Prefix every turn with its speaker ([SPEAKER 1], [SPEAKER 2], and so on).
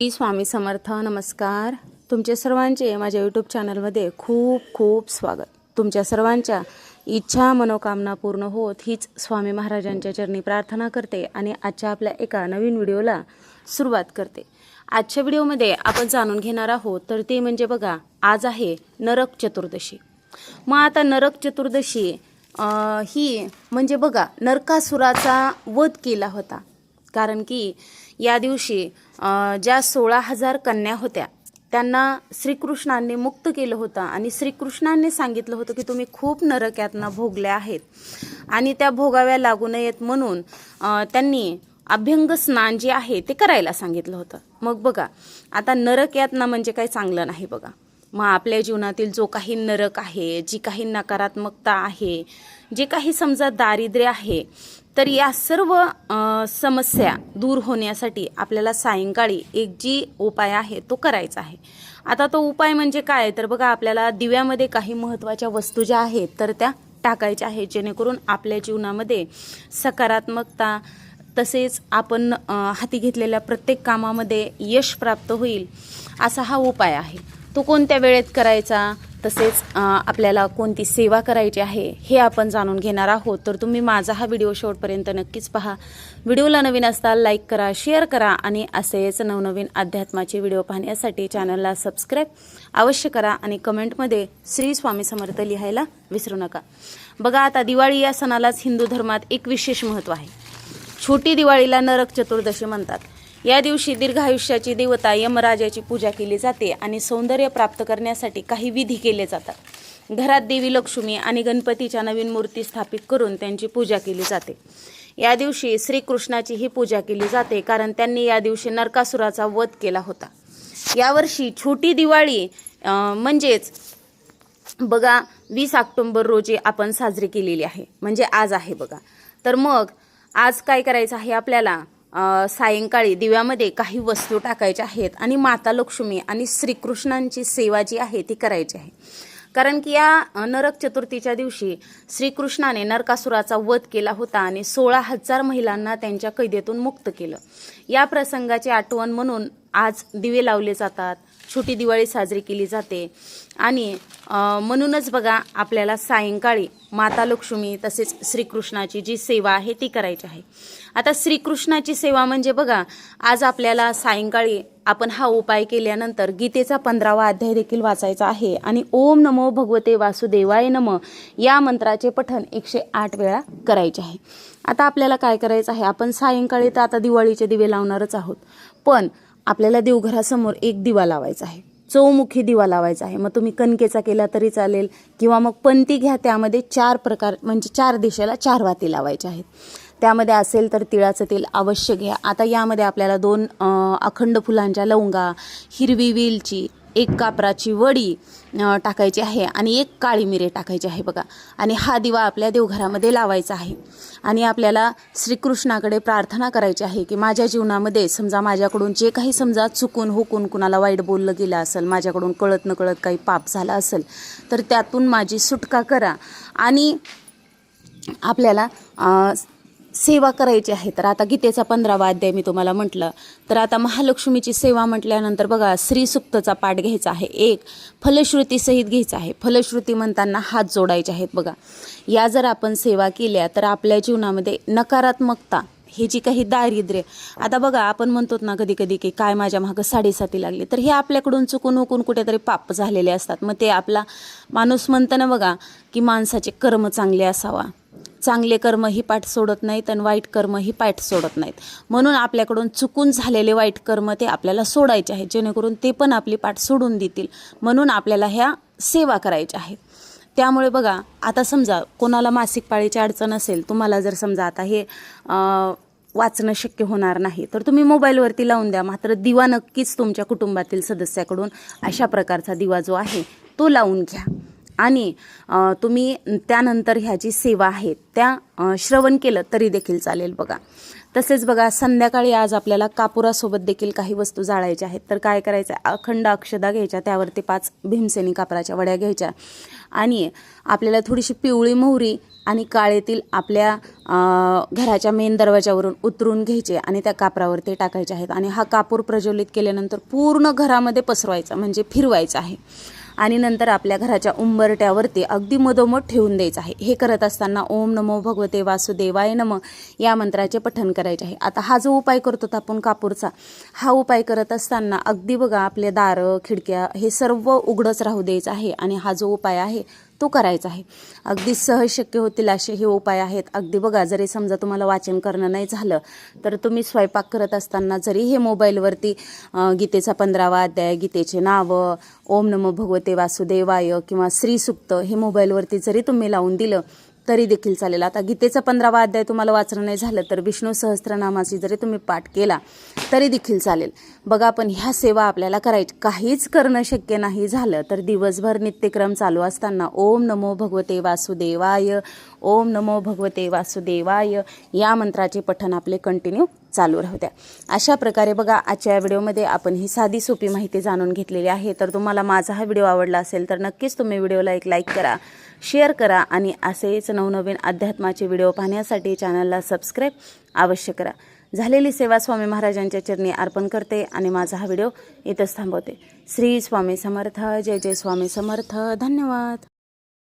[SPEAKER 1] श्री स्वामी समर्थ नमस्कार. तुमचे सर्वांचे माझ्या यूट्यूब चॅनलमध्ये खूप खूप स्वागत. तुमच्या सर्वांच्या इच्छा मनोकामना पूर्ण होत हीच स्वामी महाराजांच्या चरणी प्रार्थना करते आणि आजच्या आपल्या एका नवीन व्हिडिओला सुरुवात करते. आजच्या व्हिडिओमध्ये आपण जाणून घेणार आहोत तर ते म्हणजे बघा आज आहे नरक चतुर्दशी. मग आता नरक चतुर्दशी ही म्हणजे बघा नरकासुराचा वध केला होता. कारण की या दिवशी ज्या सोळा हजार कन्या होत्या त्यांना श्रीकृष्णांनी मुक्त केलं होतं आणि श्रीकृष्णांनी सांगितलं होतं की तुम्ही खूप नरक यातना भोगल्या आहेत आणि त्या भोगाव्या लागू नयेत म्हणून त्यांनी अभ्यंग स्नान जे आहे ते करायला सांगितलं होतं. मग बघा आता नरक यातना म्हणजे काही चांगलं नाही बघा. मग आपल्या जीवनातील जो काही नरक आहे जी काही नकारात्मकता आहे जे काही समजा दारिद्र्य आहे तर या सर्व समस्या दूर होण्यासाठी आपल्याला सायंकाळी एक जी उपाय आहे तो करायचा आहे. आता तो उपाय म्हणजे काय? तर बघा आपल्याला दिव्यामध्ये काही महत्त्वाच्या वस्तू ज्या आहेत तर त्या टाकायच्या आहेत जेणेकरून आपल्या जीवनामध्ये सकारात्मकता तसेच आपण हाती घेतलेल्या प्रत्येक कामामध्ये यश प्राप्त होईल असा हा उपाय आहे. तो कोणत्या वेळेत करायचा? तसेच आपल्याला कोणती सेवा करायची आहे हे आपण जाणून घेणार आहोत. तर तुम्ही माझा हा व्हिडिओ शेवटपर्यंत नक्कीच पहा. व्हिडिओला नवीन असताल लाईक करा शेअर करा आणि असेच नवनवीन अध्यात्माचे व्हिडिओ पाहण्यासाठी चॅनलला सबस्क्राईब अवश्य करा आणि कमेंटमध्ये श्री स्वामी समर्थ लिहायला विसरू नका. बघा आता दिवाळी या सणालाच हिंदू धर्मात एक विशेष महत्त्व आहे. छोटी दिवाळीला नरक चतुर्दशी म्हणतात. या दिवशी दीर्घायुष्याची देवता यमराजाची पूजा केली जाते आणि सौंदर्य प्राप्त करण्यासाठी काही विधी केले जातात. घरात देवी लक्ष्मी आणि गणपतीच्या नवीन मूर्ती स्थापित करून त्यांची पूजा केली जाते. या दिवशी श्रीकृष्णाची ही पूजा केली जाते कारण त्यांनी या दिवशी नरकासुराचा वध केला होता. यावर्षी छोटी दिवाळी म्हणजेच बघा वीस ऑक्टोंबर रोजी आपण साजरी केलेली आहे. म्हणजे आज आहे बघा. तर मग आज काय करायचं आहे आपल्याला? सायंकाळी दिव्यामध्ये काही वस्तू टाकायच्या आहेत आणि माता लक्ष्मी आणि श्रीकृष्णांची सेवा जी आहे ती करायची आहे. कारण की या नरक चतुर्थीच्या दिवशी श्रीकृष्णाने नरकासुराचा वध केला होता आणि सोळा हजार महिलांना त्यांच्या कैदेतून मुक्त केलं. या प्रसंगाची आठवण म्हणून आज दिवे लावले जातात. छोटी दिवाळी साजरी केली जाते. आणि म्हणूनच बघा आपल्याला सायंकाळी माता लक्ष्मी तसेच श्रीकृष्णाची जी सेवा आहे ती करायची आहे. आता श्रीकृष्णाची सेवा म्हणजे बघा आज आपल्याला सायंकाळी आपण हा उपाय केल्यानंतर गीतेचा पंधरावा अध्याय देखील वाचायचा आहे. आणि ओम नमो भगवते वासुदेवाय नम या मंत्राचे पठण एकशे आठ वेळा करायचे आहे. आता आपल्याला काय करायचं आहे? आपण सायंकाळी तर आता दिवाळीचे दिवे लावणारच आहोत. पण आपल्याला देवघरासमोर एक दिवा लावायचा आहे. चौमुखी दिवा लावायचा आहे. मग तुम्ही कणकेचा केला तरी चालेल किंवा मग पंती घ्या त्यामध्ये चार प्रकार म्हणजे चार दिशेला चार वाती लावायच्या आहेत. त्यामध्ये असेल तर तिळाचं तेल अवश्य घ्या. आता यामध्ये आपल्याला दोन अखंड फुलांच्या लवंगा हिरवी वेलची एक कापराची वडी टाकायची आहे आणि एक काळी मिरे टाकायची आहे बघा. आणि हा दिवा आपल्या देवघरामध्ये लावायचा आहे. आणि आपल्याला श्रीकृष्णाकडे प्रार्थना करायची आहे की माझ्या जीवनामध्ये समजा माझ्याकडून जे काही समजा चुकून हुकून कुणाला वाईट बोललं गेलं असेल माझ्याकडून कळत न कळत काही पाप झाला असेल तर त्यातून माझी सुटका करा. आणि आपल्याला सेवा करायची आहे. तर आता गीतेचा पंधरावा अध्याय मी तुम्हाला म्हटलं. तर आता महालक्ष्मीची सेवा म्हटल्यानंतर बघा श्रीसुक्तचा पाठ घ्यायचा आहे. एक फलश्रुती सहित घ्यायचा आहे. फलश्रुती म्हणताना हात जोडायचे आहेत बघा. या जर आपण सेवा केल्या तर आपल्या जीवनामध्ये नकारात्मकता हे जी काही दारिद्र्य आता बघा आपण म्हणतो ना कधी कधी की काय माझ्या मागं साडेसाती लागली तर हे आपल्याकडून चुकून उकून कुठेतरी पाप झालेले असतात. मग ते आपला माणूस म्हणतं ना बघा की माणसाचे कर्म चांगले असावा. चांगले कर्म ही पाठ सोडत नाहीत आणि वाईट कर्म ही पाठ सोडत नाहीत. म्हणून आपल्याकडून चुकून झालेले वाईट कर्म ते आपल्याला सोडायचे आहेत. जेणेकरून ते पण आपली पाठ सोडून देतील. म्हणून आपल्याला ह्या सेवा करायच्या आहेत. त्यामुळे बघा आता समजा कोणाला मासिक पाळीची अडचण असेल तुम्हाला जर समजा आता हे वाचणं शक्य होणार नाही तर तुम्ही मोबाईलवरती लावून द्या. मात्र दिवा नक्कीच तुमच्या कुटुंबातील सदस्याकडून अशा प्रकारचा दिवा जो आहे तो लावून घ्या. आणि तुम्ही त्यानंतर ह्या जी सेवा आहेत त्या श्रवण केलं तरी देखील चालेल बघा. तसेच बघा संध्याकाळी आज आपल्याला कापुरासोबत देखील काही वस्तू जाळायच्या आहेत. तर काय करायचं? आहे अखंड अक्षदा घ्यायच्या त्यावरती पाच भीमसेनी कापराच्या वड्या घ्यायच्या. आणि आपल्याला थोडीशी पिवळी मोहरी आणि काळेतील आपल्या घराच्या मेन दरवाजावरून उतरून घ्यायचे आणि त्या कापरावरती टाकायचे आहेत. आणि हा कापूर प्रज्वलित केल्यानंतर पूर्ण घरामध्ये पसरवायचा म्हणजे फिरवायचा आहे. आणि नंतर आपल्या घराच्या उंबरट्यावरती अगदी मधोमध ठेवून द्यायचं आहे. हे करत असताना ओम नमो भगवते वासुदेवाय नम या मंत्राचे पठण करायचे आहे. आता हा जो उपाय करतो आपण कापूरचा हा उपाय करत असताना अगदी बघा आपले दारं खिडक्या हे सर्व उघडच राहू द्यायचं आहे आणि हा जो उपाय आहे तो करायचा आहे. अगदी सहज शक्य होतील असे हे उपाय आहेत. अगदी बघा जरी समजा तुम्हाला वाचन करणं नाही झालं तर तुम्ही स्वयंपाक करत असताना जरी हे मोबाईलवरती गीतेचा पंधरावा अध्याय गीतेचे नावं ओम नमो भगवते वासुदेवाय किंवा श्रीसुक्त हे मोबाईलवरती जरी तुम्ही लावून दिलं तरी देखील चालेल. आता गीतेचा पंधरावा अध्याय तुम्हाला वाचणं नाही झालं तर विष्णू सहस्त्रनामाची जरी तुम्ही पाठ केला तरी देखील चालेल. बघा पण ह्या सेवा आपल्याला करायची. काहीच करणं शक्य नाही झालं तर दिवसभर नित्यक्रम चालू असताना ओम नमो भगवते वासुदेवाय ओम नमो भगवते वासुदेवाय या मंत्राचे पठण आपले कंटिन्यू चालू राहू द्या. अशा प्रकारे बघा आजच्या या व्हिडिओमध्ये आपण ही साधी सोपी माहिती जाणून घेतलेली आहे. तर तुम्हाला माझा हा व्हिडिओ आवडला असेल तर नक्कीच तुम्ही व्हिडिओला एक लाईक करा. शेअर करा आणि असेच नवनवीन अध्यात्माचे व्हिडिओ पाहण्यासाठी चॅनलला सबस्क्राईब अवश्य करा. झालेली सेवा स्वामी महाराजांच्या चरणी अर्पण करते आणि माझा हा व्हिडिओ इथंच थांबवते. श्री स्वामी समर्थ जय जय स्वामी समर्थ. धन्यवाद.